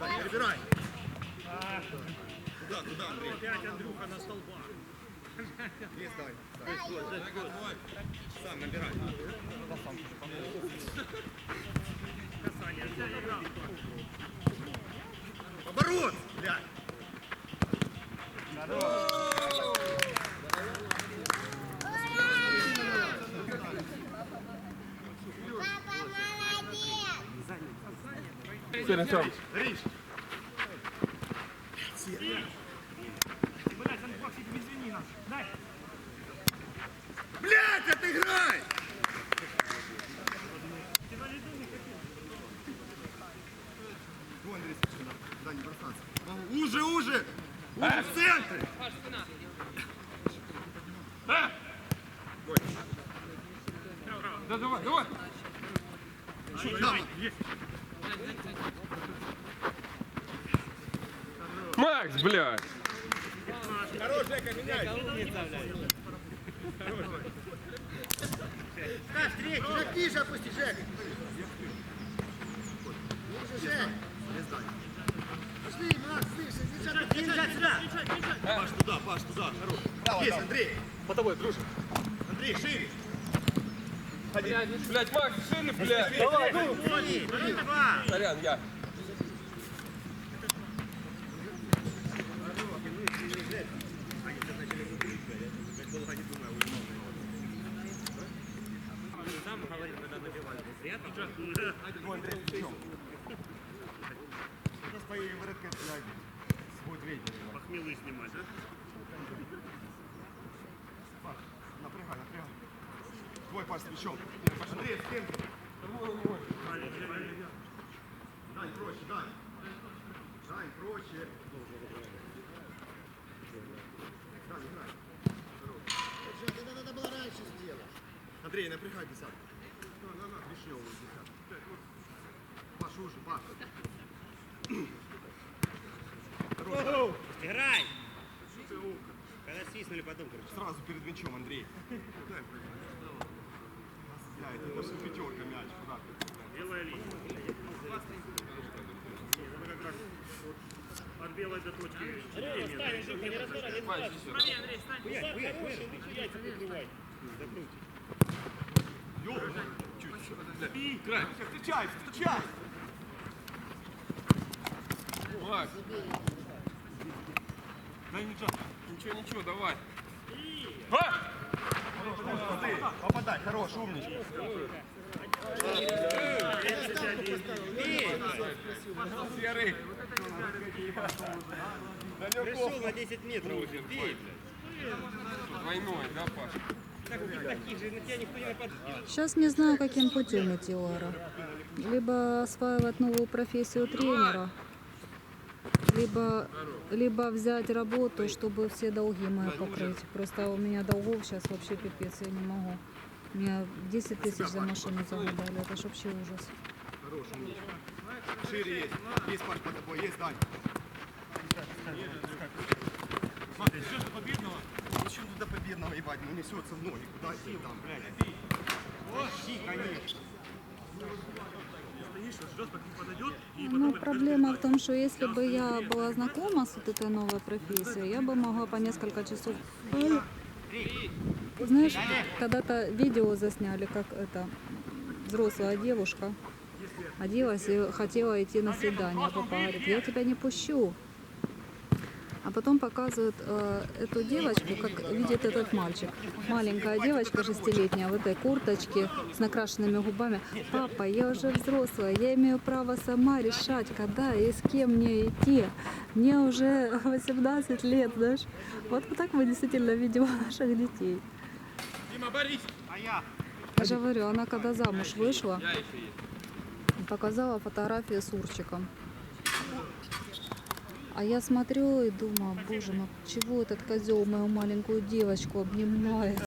Перебирай. Куда, куда, Андрей? Опять Андрюха на столбах. Дай. дай. Сам набирай. Касание. Оборот! Блядь. Папа молодец! Все. Блять, отыграй! Уже, уже! Уже в центре! Да, давай, давай. Там. Макс, блядь. Хорош, Жека, меняй! Скаж, третий, чуть ниже опусти, Жек. Ниже, Жек. Пошли, Макс, выше, держать, держать сюда. Паш, туда, Паш, туда. Хорош. Есть, Андрей. По тобой, дружим. Андрей, шире. Блядь, блядь, Макс, шире, блядь. Давай, ну. Сорян, я. Сейчас поедем в Редкет. Похмелы снимать, а? Паш, пас свечом. Андрей, с кем? Дань, проще, Дань. Дань, проще. Дань, играй. Это надо было раньше сделать. Андрей, напрягай десятку. На, на, на, уже десятку. Паша, уже, Паша. Играй! Когда свистнули потом, короче. Сразу перед мячом, Андрей. Я, это даже пятерка мяч. Куда ты? Белая линия. Это как раз вот от белой до точки. четыре метра. Ёлка. Чуть. Край. Встречай, встречай. Макс, Дай ничего. ничего, ничего, давай. А! Попадай, хорош, умничка. Серый. Пришел на 10 метров Двойной, да, Паш? Так, таких же, на тебя никто не нападет. Сейчас не знаю, каким путем идти Лара. Либо осваивать новую профессию тренера, либо, либо взять работу, чтобы все долги мои покрыть. Просто у меня долгов сейчас вообще пипец, я не могу. У меня 10 тысяч за машину загадали, это ж вообще ужас. Хорош, умничка. Шире есть. Есть Паш под тобой, есть Дань. Смотри, все до победного. Еще до победного, ебать, ну несется в ноги. Куда идти там, блядь? Ищи, конечно. Стоишь, вот ждешь, пока подойдет, и Ну, проблема в том, что если бы я была знакома с вот этой новой профессией, я бы могла по несколько часов... Знаешь, когда-то видео засняли, как это взрослая девушка оделась и хотела идти на свидание. Папа говорит, я тебя не пущу. А потом показывают э, эту девочку, как видит этот мальчик. Маленькая девочка шестилетняя в этой курточке с накрашенными губами. Папа, я уже взрослая, я имею право сама решать, когда и с кем мне идти. Мне уже 18 лет, знаешь. Вот так мы действительно видим наших детей. Борись. Я же говорю, она когда замуж вышла, показала фотографии с Урчиком. А я смотрю и думаю, боже мой, чего этот козел мою маленькую девочку обнимает?